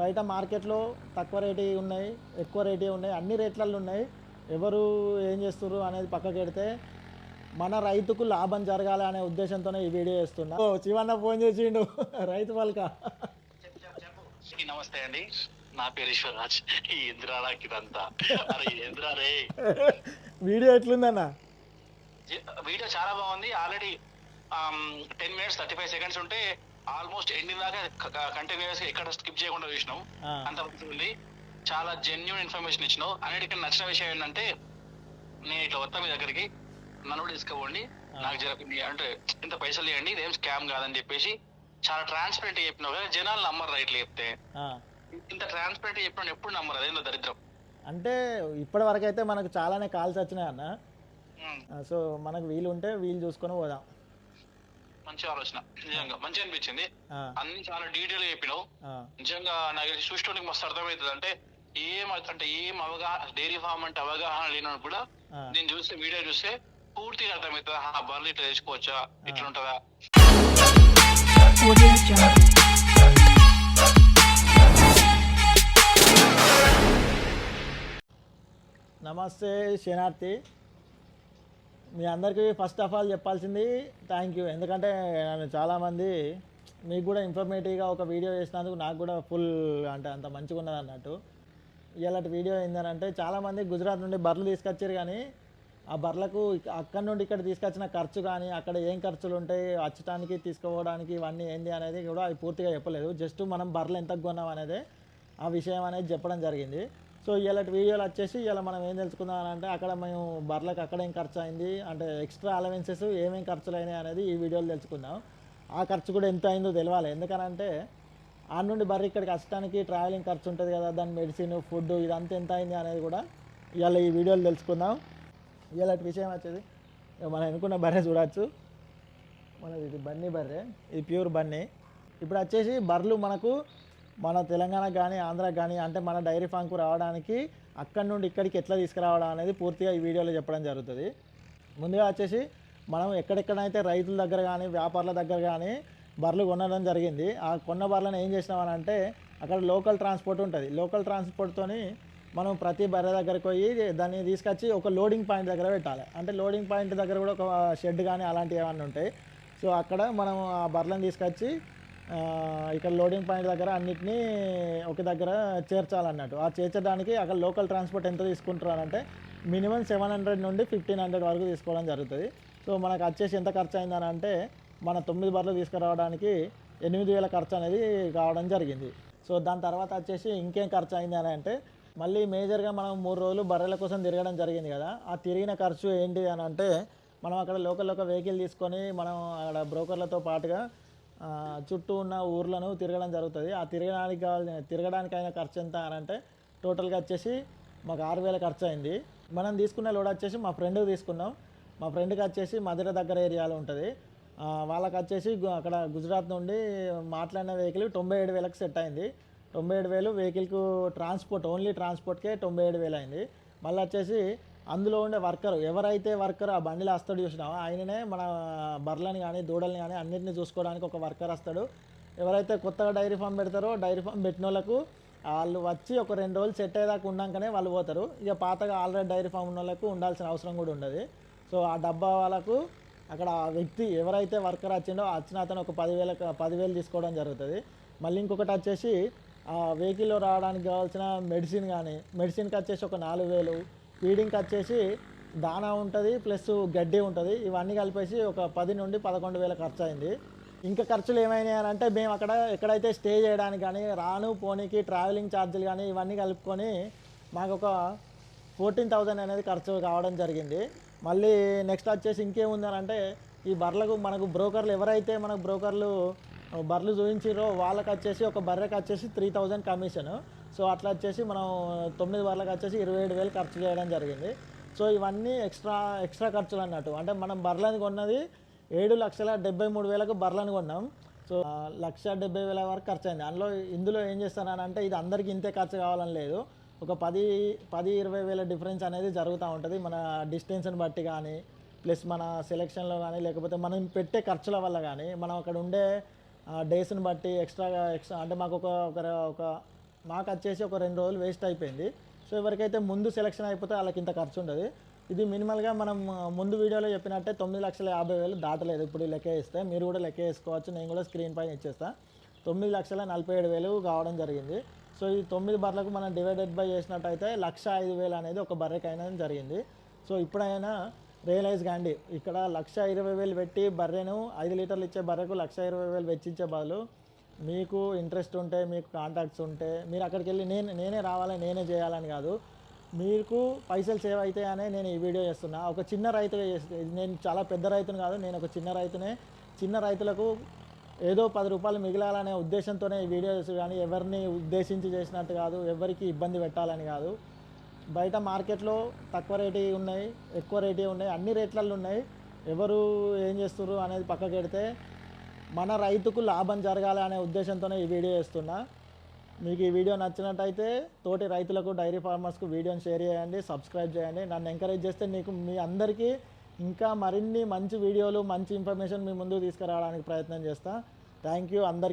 బయట మార్కెట్లో తక్కువ రేటు ఉన్నాయి ఎక్కువ రేటు ఉన్నాయి అన్ని రేట్లలో ఉన్నాయి. ఎవరు ఏం చేస్తున్నారు అనేది పక్కకి పెడితే మన రైతుకు లాభం జరగాలి అనే ఉద్దేశంతోనే ఈ వీడియో చేస్తున్నా. ఓ శివన్న ఫోన్ చేసిండు. రైతు ఈ నమస్తే అండి. నా పేరు ఈశ్వరరాజ్. ఈ ఇంద్రారాకి ఇదంతా. అరే ఇంద్రా రే? వీడియో ఎట్లుందన్న? వీడియో చాలా బాగుంది. Already ten minutes thirty five seconds ఉంటే ఆల్మోస్ట్ ఎండింగ్ దాకా కంటిన్యూస్గా ఎక్కడ స్కిప్ చేయకుండా చూసినాం. ఆ. అంత ఉంది. చాలా జెన్యున్ ఇన్ఫర్మేషన్ ఇచ్చినావు. అన్నిటికన్నా నచ్చిన విషయం ఏంటంటే నేను ఇట్లా వస్తా మీ దగ్గరికి నన్ను కూడా నాకు జర అంటే ఇంత పైసలు ఇవ్వండి ఇదేం స్కామ్ కాదని చెప్పేసి చాలా ట్రాన్స్పరెంట్ చెప్పినావు కదా జనాలు నమ్మరు రైట్లు చెప్తే. ఇంత ట్రాన్స్పరెంట్ చెప్పిన ఎప్పుడు నమ్మరు అదేందో దరిద్రం. అంటే ఇప్పటి వరకు అయితే మనకు చాలానే కాల్స్ వచ్చినాయి అన్న సో మనకు వీలు ఉంటే వీలు చూసుకొని పోదాం. మంచి ఆలోచన నిజంగా. మంచి అనిపించింది. అన్ని చాలా డీటెయిల్ చెప్పినావు. నిజంగా నాకు చూసుకోవడానికి మస్తు అర్థమవుతుంది. అంటే ఏం అంటే ఏం అవగాహన డైరీ ఫార్మ్ అంటే అవగాహన లేనప్పుడు కూడా. నేను చూస్తే వీడియో చూస్తే పూర్తిగా అర్థమవుతుంది? ఆ బర్రెలు ఇట్లా తెచ్చుకోవచ్చా? ఇట్లా ఉంటుందా. నమస్తే శనార్థి మీ అందరికీ ఫస్ట్ ఆఫ్ ఆల్ చెప్పాల్సింది థ్యాంక్ యూ ఎందుకంటే నన్ను చాలామంది మీకు కూడా ఇన్ఫర్మేటివ్గా ఒక వీడియో చేసినందుకు నాకు కూడా ఫుల్ అంటే అంత మంచిగా ఉన్నది అన్నట్టు. ఇలాంటి వీడియో ఏంటంటే చాలామంది గుజరాత్ నుండి బర్రెలు తీసుకొచ్చారు కానీ ఆ బర్రెలకు అక్కడి నుండి ఇక్కడ తీసుకొచ్చిన ఖర్చు కానీ అక్కడ ఏం ఖర్చులు ఉంటాయి వచ్చటానికి తీసుకుపోవడానికి ఇవన్నీ ఏంది అనేది కూడా అది పూర్తిగా చెప్పలేదు. జస్ట్ మనం బర్రెలు ఎంత కొన్నాం అనేది ఆ విషయం అనేది చెప్పడం జరిగింది. సో ఇలాంటి వీడియోలు వచ్చేసి ఇలా మనం ఏం తెలుసుకుందాం అంటే అక్కడ మేము బర్రెలకు అక్కడ ఏం ఖర్చు అయింది అంటే ఎక్స్ట్రా అలవెన్సెస్ ఏమేమి ఖర్చులు అయినాయి అనేది ఈ వీడియోలు తెలుసుకుందాం. ఆ ఖర్చు కూడా ఎంత అయిందో తెలియాలి ఎందుకనంటే ఆ నుండి బర్రె ఇక్కడికి వచ్చడానికి ట్రావెలింగ్ ఖర్చు ఉంటుంది కదా దాని మెడిసిన్ ఫుడ్ ఇదంతా ఎంత అయింది అనేది కూడా ఇవాళ ఈ వీడియోలు తెలుసుకుందాం. ఇలాంటి విషయం వచ్చేది మనం ఎన్నుకున్న బర్రె చూడవచ్చు మనది ఇది బన్నీ బర్రె ఇది ప్యూర్ బన్నీ. ఇప్పుడు వచ్చేసి బర్రెలు మనకు మన తెలంగాణ కానీ ఆంధ్ర కానీ అంటే మన డైరీ ఫామ్కు రావడానికి అక్కడి నుండి ఇక్కడికి ఎట్లా తీసుకురావడం అనేది పూర్తిగా ఈ వీడియోలో చెప్పడం జరుగుతుంది. ముందుగా వచ్చేసి మనం ఎక్కడెక్కడైతే రైతుల దగ్గర కానీ వ్యాపారుల దగ్గర కానీ బర్రెలు కొనడం జరిగింది. ఆ కొన్న బర్రెలను ఏం చేసినామని అంటే అక్కడ లోకల్ ట్రాన్స్పోర్ట్ ఉంటుంది. లోకల్ ట్రాన్స్పోర్ట్తోని మనం ప్రతి బర్రె దగ్గరకు పోయి దాన్ని తీసుకొచ్చి ఒక లోడింగ్ పాయింట్ దగ్గర పెట్టాలి. అంటే లోడింగ్ పాయింట్ దగ్గర కూడా ఒక షెడ్ కానీ అలాంటివి ఏమన్నా ఉంటాయి. సో అక్కడ మనం ఆ బర్రెలను తీసుకొచ్చి ఇక్కడ లోడింగ్ పాయింట్ దగ్గర అన్నిటినీ ఒక దగ్గర చేర్చాలన్నట్టు. ఆ చేర్చడానికి అక్కడ లోకల్ ట్రాన్స్పోర్ట్ ఎంత తీసుకుంటారంటే మినిమం సెవెన్ హండ్రెడ్ నుండి ఫిఫ్టీన్ హండ్రెడ్ వరకు తీసుకోవడం జరుగుతుంది. సో మనకు వచ్చేసి ఎంత ఖర్చు అయిందని అంటే మన తొమ్మిది బర్రెలు తీసుకురావడానికి ఎనిమిది వేల ఖర్చు అనేది కావడం జరిగింది. సో దాని తర్వాత వచ్చేసి ఇంకేం ఖర్చు అయింది అని అంటే మళ్ళీ మేజర్గా మనం మూడు రోజులు బర్రెల కోసం తిరగడం జరిగింది కదా. ఆ తిరిగిన ఖర్చు ఏంటి అని అంటే మనం అక్కడ లోకల్ ఒక వెహికల్ తీసుకొని మనం అక్కడ బ్రోకర్లతో పాటుగా చుట్టూ ఉన్న ఊర్లను తిరగడం జరుగుతుంది. ఆ తిరగడానికి కావాల్సిన తిరగడానికి ఖర్చు ఎంత అని అంటే టోటల్గా వచ్చేసి మాకు ఆరు వేల ఖర్చు అయింది. మనం తీసుకున్న లోడ్ వచ్చేసి మా ఫ్రెండ్కి తీసుకున్నాం. మా ఫ్రెండ్కి వచ్చేసి మధుర దగ్గర ఏరియాలో ఉంటుంది. వాళ్ళకి వచ్చేసి అక్కడ గుజరాత్ నుండి మాట్లాడిన వెహికల్ తొంభై ఏడు వేలకు సెట్ అయింది. తొంభై ఏడు వేలు వెహికల్కు ట్రాన్స్పోర్ట్ ఓన్లీ ట్రాన్స్పోర్ట్కే తొంభై ఏడు వేలు అయింది. మళ్ళీ వచ్చేసి అందులో ఉండే వర్కర్ ఎవరైతే వర్కర్ ఆ బండిలో వస్తాడు చూసినామో ఆయననే మన బర్రెలని కానీ దూడల్ని కానీ అన్నింటినీ చూసుకోవడానికి ఒక వర్కర్ వస్తాడు. ఎవరైతే కొత్తగా డైరీ ఫామ్ పెడతారో డైరీ ఫామ్ పెట్టిన వాళ్ళకు వాళ్ళు వచ్చి ఒక రెండు రోజులు సెట్ అయ్యేదాకా ఉన్నాకనే వాళ్ళు పోతారు. ఇక పాతగా ఆల్రెడీ డైరీ ఫామ్ ఉన్న వాళ్ళకు ఉండాల్సిన అవసరం కూడా ఉండదు. సో ఆ డబ్బా వాళ్ళకు అక్కడ ఆ వ్యక్తి ఎవరైతే వర్కర్ వచ్చిండో వచ్చిన అతను ఒక పదివేల పదివేలు తీసుకోవడం జరుగుతుంది. మళ్ళీ ఇంకొకటి వచ్చేసి ఆ వెహికల్లో రావడానికి కావాల్సిన మెడిసిన్ కానీ మెడిసిన్కి వచ్చేసి ఒక నాలుగు వేలు ఫీడింగ్కి వచ్చేసి దానా ఉంటుంది ప్లస్ గడ్డి ఉంటుంది. ఇవన్నీ కలిపేసి ఒక పది నుండి పదకొండు వేల ఖర్చు అయింది ఇంకా ఖర్చులు ఏమైనాయి అని అంటే మేము అక్కడ ఎక్కడైతే స్టే చేయడానికి కానీ రాను పోనీకి ట్రావెలింగ్ ఛార్జీలు కానీ ఇవన్నీ కలుపుకొని మాకు ఒక ఫోర్టీన్ థౌజండ్ అనేది ఖర్చు కావడం జరిగింది. మళ్ళీ నెక్స్ట్ వచ్చేసి ఇంకేముంది అని అంటే ఈ బర్రెలకు మనకు బ్రోకర్లు ఎవరైతే మనకు బ్రోకర్లు బర్రెలు చూపించారో వాళ్ళకి వచ్చేసి ఒక బర్రెకి వచ్చేసి త్రీ థౌజండ్ కమిషన్ సో అట్లా వచ్చేసి మనం తొమ్మిది బర్రెలకు వచ్చేసి ఇరవై ఏడు వేలు ఖర్చు చేయడం జరిగింది. సో ఇవన్నీ ఎక్స్ట్రా ఎక్స్ట్రా ఖర్చులు అన్నట్టు. అంటే మనం బర్రెలను కొన్నది ఏడు లక్షల డెబ్బై మూడు వేలకు బర్రెలను కొన్నాం. సో లక్ష డెబ్బై వేల వరకు ఖర్చు అయింది. అందులో ఇందులో ఏం చేస్తానని అంటే ఇది అందరికీ ఇంతే ఖర్చు కావాలని లేదు. ఒక పది పది ఇరవై వేల డిఫరెన్స్ అనేది జరుగుతూ ఉంటుంది. మన డిస్టెన్స్ని బట్టి కానీ ప్లస్ మన సెలెక్షన్లో కానీ లేకపోతే మనం పెట్టే ఖర్చుల వల్ల కానీ మనం అక్కడ ఉండే డేస్ని బట్టి ఎక్స్ట్రాగా ఎక్స్ట్రా అంటే మాకు ఒక ఒక ఒక మాకు వచ్చేసి ఒక రెండు రోజులు వేస్ట్ అయిపోయింది. సో ఎవరికైతే ముందు సెలెక్షన్ అయిపోతే వాళ్ళకి ఇంత ఖర్చు ఉండదు. ఇది మినిమల్గా మనం ముందు వీడియోలో చెప్పినట్టే తొమ్మిది లక్షల యాభై వేలు దాటలేదు. ఇప్పుడు లెక్క వేస్తే మీరు కూడా లెక్క వేసుకోవచ్చు. నేను కూడా స్క్రీన్ పైన ఇచ్చేస్తాను తొమ్మిది లక్షల నలభై ఏడు వేలు కావడం జరిగింది. సో ఈ తొమ్మిది బర్రెలకు మనం డివైడెడ్ బై చేసినట్టయితే లక్ష ఐదు వేలు అనేది ఒక బర్రెకైనా జరిగింది. సో ఇప్పుడైనా రియలైజ్ కాండి. ఇక్కడ లక్ష ఇరవై వేలు పెట్టి బర్రెను ఐదు లీటర్లు ఇచ్చే బర్రెకు లక్ష ఇరవై వేలు వెచ్చించే బదులు మీకు ఇంట్రెస్ట్ ఉంటే మీకు కాంటాక్ట్స్ ఉంటే మీరు అక్కడికి వెళ్ళి నేను నేనే రావాలి నేనే చేయాలని కాదు. మీకు పైసలు సేవ్ అవుతాయనే నేను ఈ వీడియో చేస్తున్నా. ఒక చిన్న రైతుగా చేస్తే నేను చాలా పెద్ద రైతుని కాదు నేను ఒక చిన్న రైతునే. చిన్న రైతులకు ఏదో పది రూపాయలు మిగిలాలనే ఉద్దేశంతోనే ఈ వీడియోస్ కానీ ఎవరిని ఉద్దేశించి చేసినట్టు కాదు ఎవరికి ఇబ్బంది పెట్టాలని కాదు. బయట మార్కెట్లో తక్కువ రేటు ఉన్నాయి ఎక్కువ రేటు ఉన్నాయి అన్ని రేట్లలో ఉన్నాయి. ఎవరు ఏం చేస్తున్నారు అనేది పక్కకి పెడితే మన రైతుకు లాభం జరగాలి అనే ఉద్దేశంతోనే ఈ వీడియో చేస్తున్నా. మీకు ఈ వీడియో నచ్చినట్టయితే తోటి రైతులకు డైరీ ఫార్మర్స్కు వీడియోని షేర్ చేయండి సబ్స్క్రైబ్ చేయండి. నన్ను ఎంకరేజ్ చేస్తే నీకు మీ అందరికీ ఇంకా మరిన్ని మంచి వీడియోలు మంచి ఇన్ఫర్మేషన్ మీ ముందుకు తీసుకురావడానికి ప్రయత్నం చేస్తా. థ్యాంక్ యూ అందరికీ